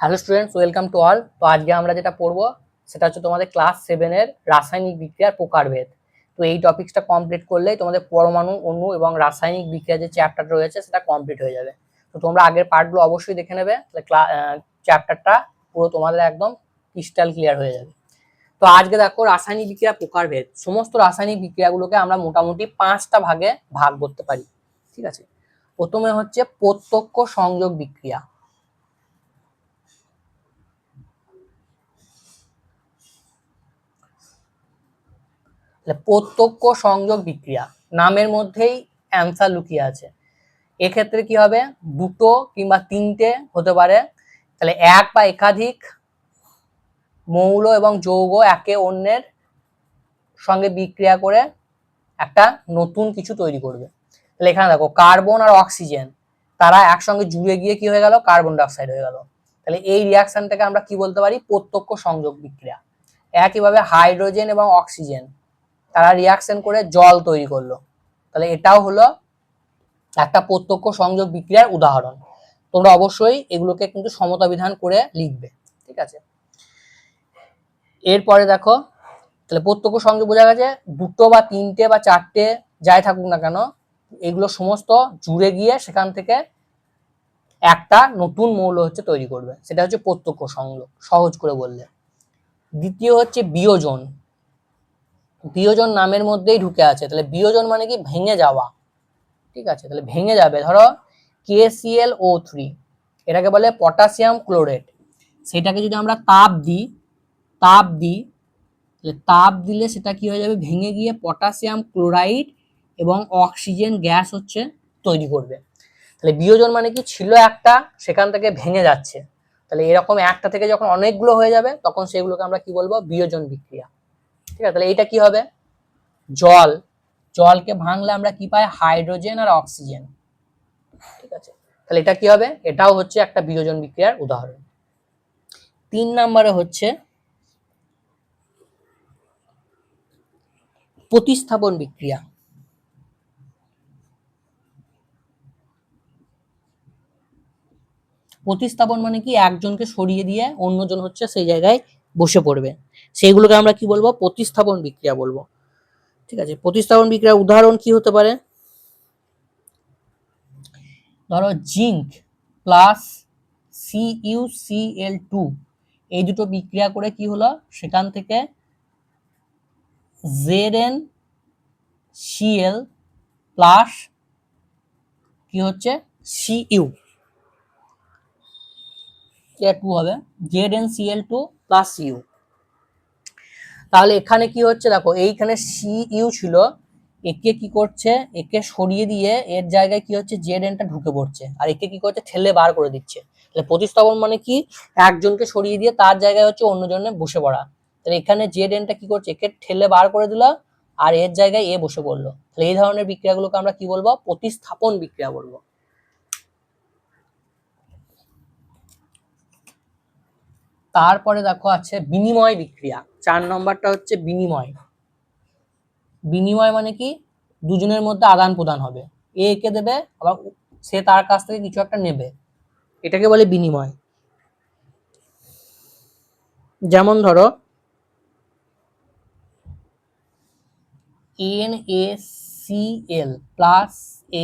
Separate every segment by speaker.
Speaker 1: Hello students welcome to all তো আজকে আমরা যেটা পড়ব, সেটা হচ্ছে তোমাদের ক্লাস সেভেনের রাসায়নিক বিক্রিয়ার প্রকারভেদ। তো এই টপিক্সটা কমপ্লিট করলেই তোমাদের পরমাণু, অণু এবং রাসায়নিক বিক্রিয়া যে চ্যাপ্টারটা রয়েছে, সেটা কমপ্লিট হয়ে যাবে। তো তোমরা আগের পার্টগুলো অবশ্যই দেখে নেবে, তাহলে চ্যাপ্টারটা পুরো তোমাদের একদম ক্রিস্টাল ক্লিয়ার হয়ে যাবে। তো আজকে দেখো রাসায়নিক বিক্রিয়া প্রকারভেদ। সমস্ত রাসায়নিক বিক্রিয়াগুলোকে আমরা মোটামুটি পাঁচটা ভাগে ভাগ করতে পারি। ঠিক আছে? প্রথমে হচ্ছে প্রত্যক্ষ সংযোগ বিক্রিয়া। প্রত্যক্ষ সংযোগ বিক্রিয়া, নামের মধ্যেই অ্যান্সার লুকিয়ে আছে। এক্ষেত্রে কি হবে? দুটো কিংবা তিনটে হতে পারে। তাহলে এক বা একাধিক মৌল এবং যৌগ একে অন্যের সঙ্গে বিক্রিয়া করে একটা নতুন কিছু তৈরি করবে। তাহলে এখানে দেখো কার্বন আর অক্সিজেন তারা একসঙ্গে জুড়ে গিয়ে কি হয়ে গেল? কার্বন ডাইঅক্সাইড হয়ে গেল। তাহলে এই রিয়াকশনটাকে আমরা কি বলতে পারি? প্রত্যক্ষ সংযোগ বিক্রিয়া। একইভাবে হাইড্রোজেন এবং অক্সিজেন তারা রিয়াকশন করে জল তৈরি করল। তাহলে এটাও হলো একটা প্রত্যক্ষ সংযোগ বিক্রিয়ার উদাহরণ। তোমরা অবশ্যই এগুলোকে কিন্তু সমতা বিধান করে লিখবে, ঠিক আছে? এরপরে দেখো, তাহলে প্রত্যক্ষ সংযোগ বোঝা গেছে, দুটো বা তিনটে বা চারটে যাই থাকুক না কেন, এগুলো সমস্ত জুড়ে গিয়ে সেখান থেকে একটা নতুন মৌল হচ্ছে তৈরি করবে। সেটা হচ্ছে প্রত্যক্ষ সংযোগ, সহজ করে বললে। দ্বিতীয় হচ্ছে বিয়োজন। বিয়োজন নামের মধ্যেই ঢুকে আছে। তাহলে বিয়োজন মানে কি? ভেঙে যাওয়া। ঠিক আছে? তাহলে ভেঙে যাবে। ধরো কেসিএল ও থ্রি এটাকে বলে পটাশিয়াম ক্লোরেট সেটাকে যদি আমরা তাপ দিই তাপ দিই, তাহলে তাপ দিলে সেটা কি হয়ে যাবে? ভেঙে গিয়ে পটাশিয়াম ক্লোরাইড এবং অক্সিজেন গ্যাস হচ্ছে তৈরি করবে। তাহলে বিয়োজন মানে কি? ছিল একটা, সেখান থেকে ভেঙে যাচ্ছে। তাহলে এরকম একটা থেকে যখন অনেকগুলো হয়ে যাবে, তখন সেগুলোকে আমরা কি বলব? বিয়োজন বিক্রিয়া। ঠিক আছে, তাহলে এইটা কি হবে? জল। জলকে ভাঙলে আমরা কি পাই? হাইড্রোজেন আর অক্সিজেন। ঠিক আছে, তাহলে এটা কি হবে? এটাও হচ্ছে একটা বিয়োজন বিক্রিয়ার উদাহরণ। তিন নম্বরে হচ্ছে প্রতিস্থাপন বিক্রিয়া। প্রতিস্থাপন মানে কি? একজনকে সরিয়ে দিয়ে অন্যজন হচ্ছে সেই জায়গায় বসে পড়বে। সেইগুলোকে আমরা কি বলব? প্রতিস্থাপন বিক্রিয়া বলব। ঠিক আছে, প্রতিস্থাপন বিক্রিয়ার উদাহরণ কি হতে পারে? ধরো জিঙ্ক প্লাস সিইউসিএল টু এই দুটো বিক্রিয়া করে কি হলো? সেখান থেকে জেড এন সিএল প্লাস কি হচ্ছে? সিইউ টু হবে Z N CL two plus CU তাহলে এখানে কি হচ্ছে দেখো, এইখানে সি ইউ ছিল, একে কি করছে, একে সরিয়ে দিয়ে এর জায়গায় কি হচ্ছে জেড এনটা ঢুকে পড়ছে। আর একে কি করছে, ঠেলে বার করে দিচ্ছে। তাহলে প্রতিস্থাপন মানে কি? একজনকে সরিয়ে দিয়ে তার জায়গায় হচ্ছে অন্যজনে বসে পড়া। তাহলে এখানে জেড এনটা কি করছে, একে ঠেলে বার করে দিল, আর এর জায়গায় এ বসে পড়ল। তাহলে এই ধরনের বিক্রিয়াগুলোকে আমরা কি বলব? প্রতিস্থাপন বিক্রিয়া বলব। তারপরে দেখো আছে বিনিময় বিক্রিয়া। চার নম্বরটা হচ্ছে বিনিময়। বিনিময় মানে কি? দুজনের মধ্যে আদান প্রদান হবে। এ একে দেবে? আবার সে তার কাছ থেকে কিছু একটা নেবে। এটাকে বলে বিনিময়। যেমন ধরো, N A C L plus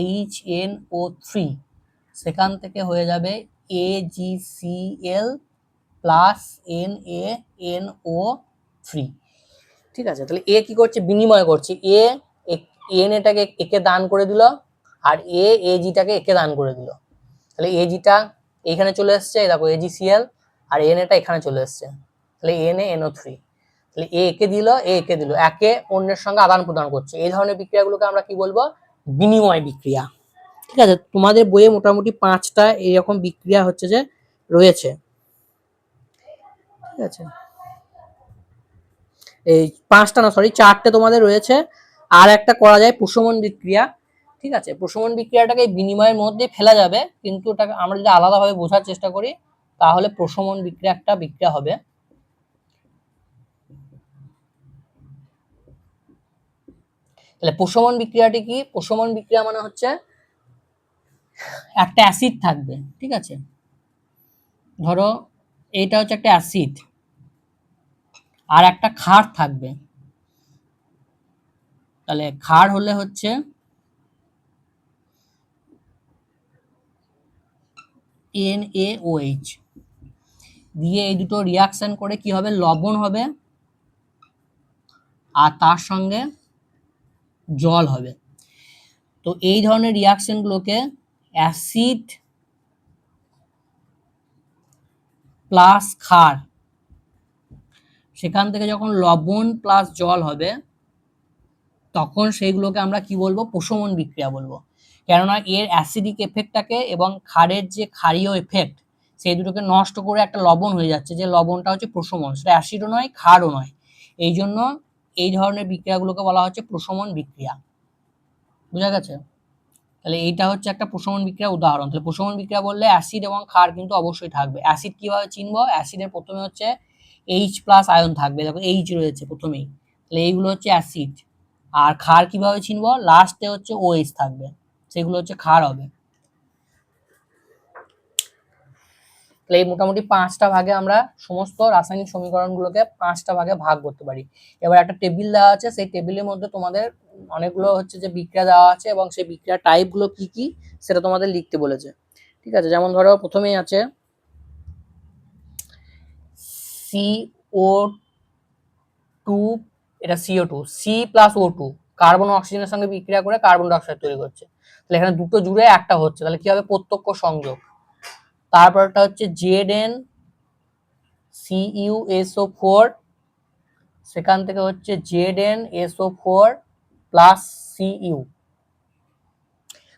Speaker 1: H N O three, সেখান থেকে হয়ে যাবে A G C L plus N A, N O three. ঠিক আছে? তাহলে এ কি করছে? বিনিময় করছে। এ এন এটাকে একে দান করে দিল আর এ এ জিটাকে একে দান করে দিল। তাহলে এ জিটা এখানে চলে এসছে দেখো, এ জি সিএল আর এন এটা এখানে চলে এসছে। তাহলে এন এ এনও থ্রি। তাহলে এ একে দিল, এ একে দিল। একে অন্যের সঙ্গে আদান প্রদান করছে। এই ধরনের বিক্রিয়াগুলোকে আমরা কি বলব? বিনিময় বিক্রিয়া। ঠিক আছে? তোমাদের বইয়ে মোটামুটি পাঁচটা এরকম বিক্রিয়া হচ্ছে যে রয়েছে। ঠিক আছে? এই পাঁচটা না সরি চারটে তোমাদের রয়েছে। আর একটা করা যায় প্রশমন বিক্রিয়া, ঠিক আছে? প্রশমন বিক্রিয়াটাকে বিনিময়ের মধ্যে ফেলা যাবে, কিন্তু ওটাকে আমরা যদি আলাদাভাবে বোঝার চেষ্টা করি, তাহলে প্রশমন বিক্রিয়া একটা বিক্রিয়া হবে। তাহলে প্রশমন বিক্রিয়াটি কি? প্রশমন বিক্রিয়া মানে হচ্ছে একটা অ্যাসিড থাকবে, ঠিক আছে? ধরো এইটা হচ্ছে একটা অ্যাসিড। আর একটা ক্ষার থাকবে। তাহলে ক্ষার হলে হচ্ছে এন এ এইচ দিয়ে এই দুটো রিয়াকশন করে কি হবে? লবণ হবে। আর তার সঙ্গে জল হবে। তো এই ধরনের রিয়াকশনগুলোকে অ্যাসিড প্লাস ক্ষার। সেখান থেকে যখন লবণ প্লাস জল হবে, তখন সেইগুলোকে আমরা কি বলব? প্রশমন বিক্রিয়া বলব। কেননা এর অ্যাসিডিক এফেক্টটাকে এবং ক্ষারের যে ক্ষারীয় এফেক্ট সেই দুটোকে নষ্ট করে একটা লবণ হয়ে যাচ্ছে। যে লবণটা হচ্ছে প্রশমন, সেটা অ্যাসিডও নয়, ক্ষারও নয়। এই জন্য এই ধরনের বিক্রিয়াগুলোকে বলা হচ্ছে প্রশমন বিক্রিয়া। বুঝা গেছে? তাহলে এইটা হচ্ছে একটা প্রশমন বিক্রিয়ার উদাহরণ। তাহলে প্রশমন বিক্রিয়া বললে অ্যাসিড এবং ক্ষার কিন্তু অবশ্যই থাকবে। অ্যাসিড কীভাবে চিনবো? অ্যাসিডের প্রথমে হচ্ছে এইচ প্লাস আয়ন থাকবে। দেখো এইচ রয়েছে প্রথমেই। তাহলে এইগুলো হচ্ছে অ্যাসিড আর ক্ষার কীভাবে চিনবো? লাস্টে হচ্ছে ওএইচ থাকবে। সেগুলো হচ্ছে ক্ষার হবে। তাহলে এই মোটামুটি পাঁচটা ভাগে আমরা সমস্ত রাসায়নিক সমীকরণগুলোকে পাঁচটা ভাগে ভাগ করতে পারি। এবার একটা টেবিল দেওয়া আছে, সেই টেবিলের মধ্যে তোমাদের অনেকগুলো হচ্ছে যে বিক্রিয়া দেওয়া আছে এবং সেই বিক্রিয়া টাইপগুলো কি কি সেটা তোমাদের লিখতে বলেছে। ঠিক আছে, যেমন ধরো প্রথমেই আছে সিও টু এটা CO two C plus O two carbon অক্সিজেনের সঙ্গে বিক্রিয়া করে কার্বন ডাইঅক্সাইড তৈরি করছে। তাহলে এখানে দুটো জুড়ে একটা হচ্ছে, তাহলে কি হবে? প্রত্যক্ষ সংযোগ। তারপরটা হচ্ছে Z N CU SO four সেখান থেকে হচ্ছে Z N SO four plus CU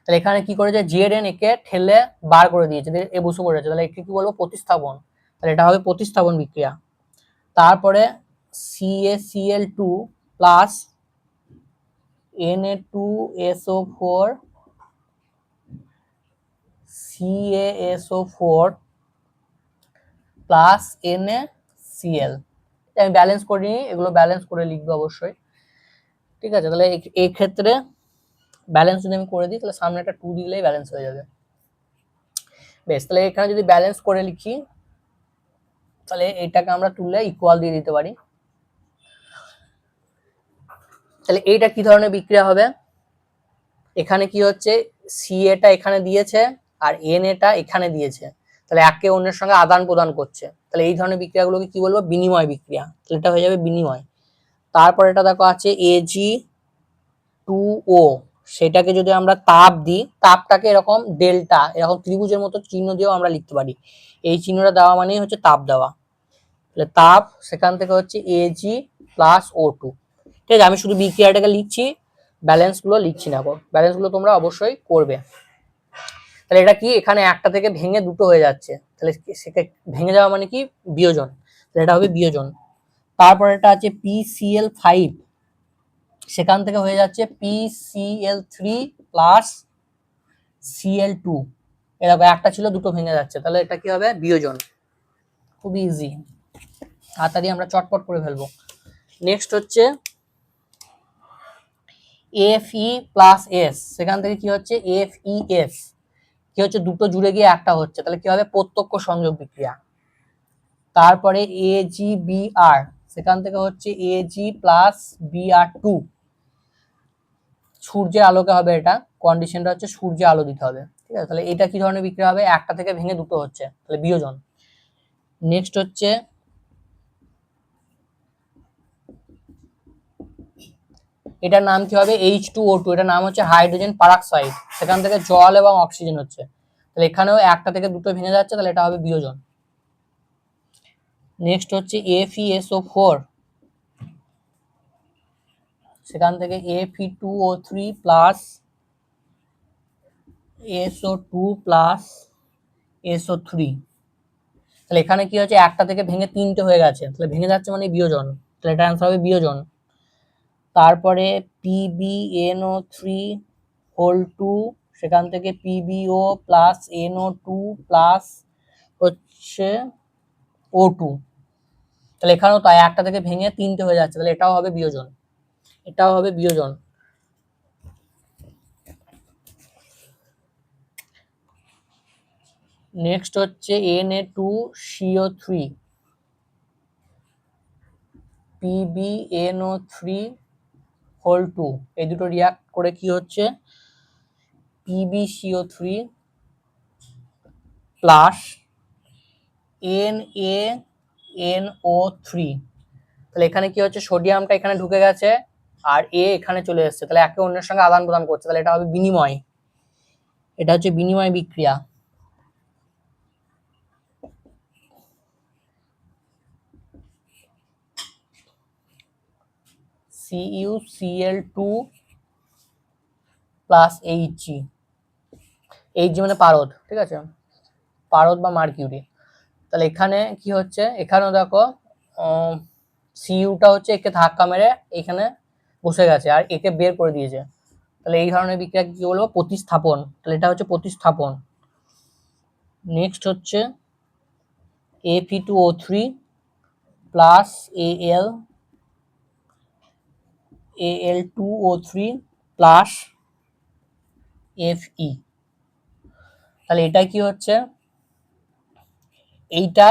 Speaker 1: তাহলে এখানে কি করেছে? জেড এন একে ঠেলে বার করে দিয়েছে। এ বসে পড়েছে। তাহলে একে কি বলব? প্রতিস্থাপন। তাহলে এটা হবে প্রতিস্থাপন বিক্রিয়া। তারপরে CACL two plus N A two SO four CASO four plus N A CL আমি ব্যালেন্স করে নিই এগুলো ব্যালেন্স করে লিখব অবশ্যই। ঠিক আছে, তাহলে এই ক্ষেত্রে ব্যালেন্স যদি আমি করে দিই, তাহলে সামনে একটা টু দিলেই ব্যালেন্স হয়ে যাবে। বেশ, তাহলে এখানে যদি ব্যালেন্স করে লিখি, তাহলে এটাকে আমরা তুললে ইকুয়াল দিয়ে দিতে পারি। তাহলে এইটা কি ধরনের বিক্রিয়া হবে? এখানে কি হচ্ছে? সি এটা এখানে দিয়েছে। আর এন এটা এখানে দিয়েছে। তাহলে একে অন্যের সঙ্গে আদান প্রদান করছে। তাহলে এই ধরনের বিক্রিয়াগুলোকে কি বলব? বিনিময় বিক্রিয়া। তাহলে এটা হয়ে যাবে বিনিময়। তারপর এটা দেখো আছে এজি টু ও সেটাকে যদি আমরা তাপ দিই, তাপটাকে এরকম ডেল্টা, এরকম ত্রিভুজের মতো চিহ্ন দিয়েও আমরা লিখতে পারি। এই চিহ্নটা দেওয়া মানেই হচ্ছে তাপ দেওয়া। তাহলে তাপ সেখান থেকে হচ্ছে এজি প্লাস ও টু ঠিক আছে, আমি শুধু বিক্রিয়াটাকে লিখছি ব্যালেন্সগুলো লিখছি না। ব্যালেন্সগুলো তোমরা অবশ্যই করবে। তাহলে এটা কি? এখানে একটা থেকে ভেঙে দুটো হয়ে যাচ্ছে। তাহলে সেটা ভেঙে যাওয়া মানে কি? বিয়োজন। তাহলে এটা হবে বিয়োজন। তারপর এটা আছে পিসিএল ফাইভ সেখান থেকে হয়ে যাচ্ছে PCL three plus CL two এরকম একটা ছিল, দুটো ভেঙে যাচ্ছে। তাহলে এটা কি হবে? বিয়োজন। খুবই ইজি তাড়াতাড়ি আমরা চটপট করে ফেলব। নেক্সট হচ্ছে এফ ই প্লাস এস সেখান থেকে কি হচ্ছে? এফ ই এস কি হচ্ছে? দুটো জুড়ে গিয়ে একটা হচ্ছে। তাহলে কি হবে? প্রত্যক্ষ সংযোগ বিক্রিয়া। তারপরে এ জি বি আর সেখান থেকে হচ্ছে A G plus B R two সূর্যের আলোকে হবে এটা। কন্ডিশনটা হচ্ছে সূর্যের আলো দিতে হবে। ঠিক আছে? তাহলে এটা কি ধরনের বিক্রিয়া হবে? একটা থেকে ভেঙে দুটো হচ্ছে। তাহলে বিয়োজন। নেক্সট হচ্ছে এটার নাম কি হবে? এইচ টু ও টু এটার নাম হচ্ছে হাইড্রোজেন পারাক্সাইড। সেখান থেকে জল এবং অক্সিজেন হচ্ছে। তাহলে এখানেও একটা থেকে দুটো ভেঙে যাচ্ছে, তাহলে এটা হবে বিয়োজন। নেক্সট হচ্ছে এফইএসও ফোর সেখান থেকে FE two O three plus SO two plus SO three তাহলে এখানে কি হচ্ছে? একটা থেকে ভেঙে তিনটে হয়ে গেছে। তাহলে ভেঙে যাচ্ছে মানে বিয়োজন। তাহলে এটা অ্যান্সার হবে বিয়োজন। তারপরে পিবিএনও থ্রি হোল টু সেখান থেকে PBO plus NO two plus হচ্ছে ও টু তাহলে এখানেও তাই, একটা থেকে ভেঙে তিনটে হয়ে যাচ্ছে, তাহলে এটাও হবে বিয়োজন। এটাও হবে বিয়োজন। নেক্সট হচ্ছে N A two CO three PBNO three whole two এই দুটো রিয়াক্ট করে কি হচ্ছে? PBCO three plus N A N O three তাহলে এখানে কি হচ্ছে? সোডিয়ামটা এখানে ঢুকে গেছে আর এ এখানে চলে এসেছে। তাহলে একে অন্যের সঙ্গে আদান প্রদান করছে। তাহলে এটা হবে বিনিময়। এটা হচ্ছে বিনিময় বিক্রিয়া। CU CL two plus HG HG মানে পারদ, ঠিক আছে? পারদ বা মার্কিউরি। তাহলে এখানে কি হচ্ছে? এখানেও দেখো সিইউটা হচ্ছে একে ধাক্কা মেরে এখানে বসে গেছে আর একে বের করে দিয়েছে। তাহলে এই ধরনের বিক্রিয়া কি বলব? প্রতিস্থাপন। তাহলে এটা হচ্ছে প্রতিস্থাপন। নেক্সট হচ্ছে AP two O three plus A L A L two O three plus F E তাহলে এটা কি হচ্ছে? এইটা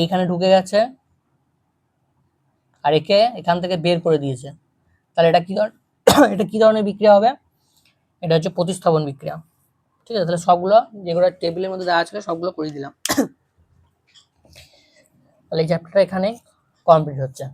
Speaker 1: এইখানে ঢুকে গেছে আর একে এখান থেকে বের করে দিয়েছে। তাহলে এটা কি এটা কি ধরনের বিক্রিয়া হবে? এটা হচ্ছে প্রতিস্থাপন বিক্রিয়া। ঠিক আছে, তাহলে সবগুলো যেগুলো টেবিলের মধ্যে দেওয়া ছিল সবগুলো করে দিলাম। তাহলে এই চ্যাপ্টারটা এখানে কমপ্লিট হচ্ছে।